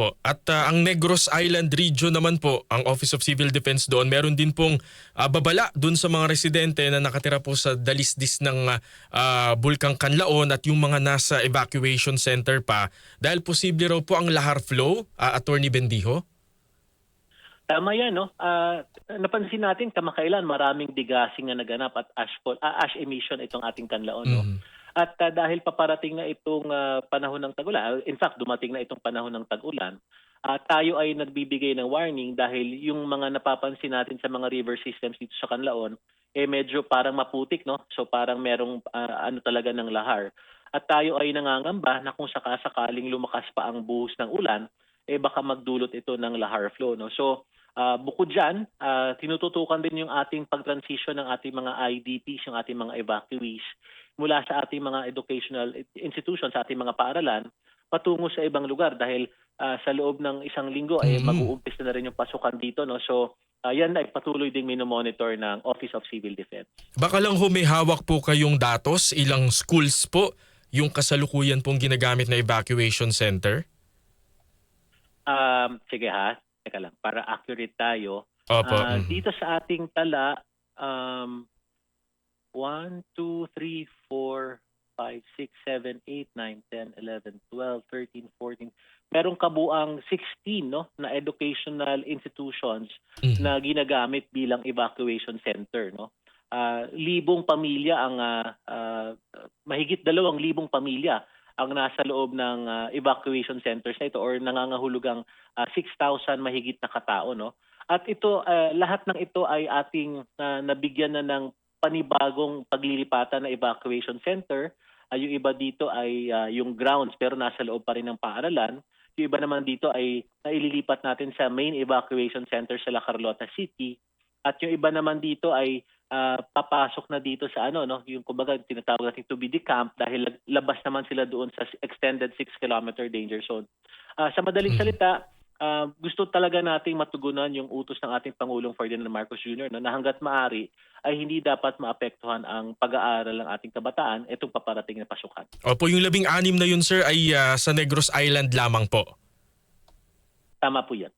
Opo. At ah, ang Negros Island Region naman po, ang Office of Civil Defense doon, meron din pong ah, babala doon sa mga residente na nakatira po sa dalisdis ng ah, Bulkang Kanlaon at yung mga nasa evacuation center pa dahil posible raw po ang lahar flow, ah, Attorney Bendijo. Tama yan, no? Ah, napansin natin kamakailan maraming digasing na naganap at ash, ah, ash emission itong ating kanlaon. No? At ah, dahil paparating na itong ah, panahon ng tag-ulan, in fact, dumating na itong panahon ng tag-ulan, ah, tayo ay nagbibigay ng warning dahil yung mga napapansin natin sa mga river systems dito sa Kanlaon, eh medyo parang maputik, no? So parang merong ah, ano talaga ng lahar. At tayo ay nangangamba na kung sakasakaling lumakas pa ang buhos ng ulan, eh baka magdulot ito ng lahar flow, no? So ah, bukod dyan, ah, tinututukan din yung ating pag-transition ng ating mga IDPs, yung ating mga evacuees, mula sa ating mga educational institutions, sa ating mga paaralan, patungo sa ibang lugar dahil ah, sa loob ng isang linggo ay Mhm. mag-uumpis na rin yung pasukan dito. No? So ah, yan ay patuloy ding minomonitor ng Office of Civil Defense. Baka lang humihawak po kayong datos, ilang schools po yung kasalukuyan pong ginagamit na evacuation center? Um, sige ha, teka lang, para accurate tayo. Opo. Ah, mhm. Dito sa ating tala, um, 1, 2, 3, 4, 5, 6, 7, 8, 9, 10, 11, 12, 13, 14. Merong kabuang 16 no, na educational institutions Mhm. na ginagamit bilang evacuation center. No? Ah, libong pamilya ang, ah, ah, mahigit dalawang libong pamilya ang nasa loob ng ah, evacuation centers na ito or nangangahulugang ah, 6,000 mahigit na katao. No? At ito, ah, lahat ng ito ay ating ah, nabigyan na ng panibagong paglilipatan na evacuation center. Ah, yung iba dito ay ah, yung grounds pero nasa loob pa rin ng paaralan. Yung iba naman dito ay naililipat natin sa main evacuation center sa La Carlota City. At yung iba naman dito ay ah, papasok na dito sa ano no, yung kumbaga tinatawag natin to be the camp dahil labas naman sila doon sa extended 6 kilometer danger zone. Ah, sa madaling Mhm. salita, ah, gusto talaga nating matugunan yung utos ng ating Pangulong Ferdinand Marcos Jr. no, na hanggat maaari ay hindi dapat maapektuhan ang pag-aaral ng ating kabataan itong paparating na pasukan. Opo, yung labing anim na yun sir ay ah, sa Negros Island lamang po. Tama po yan.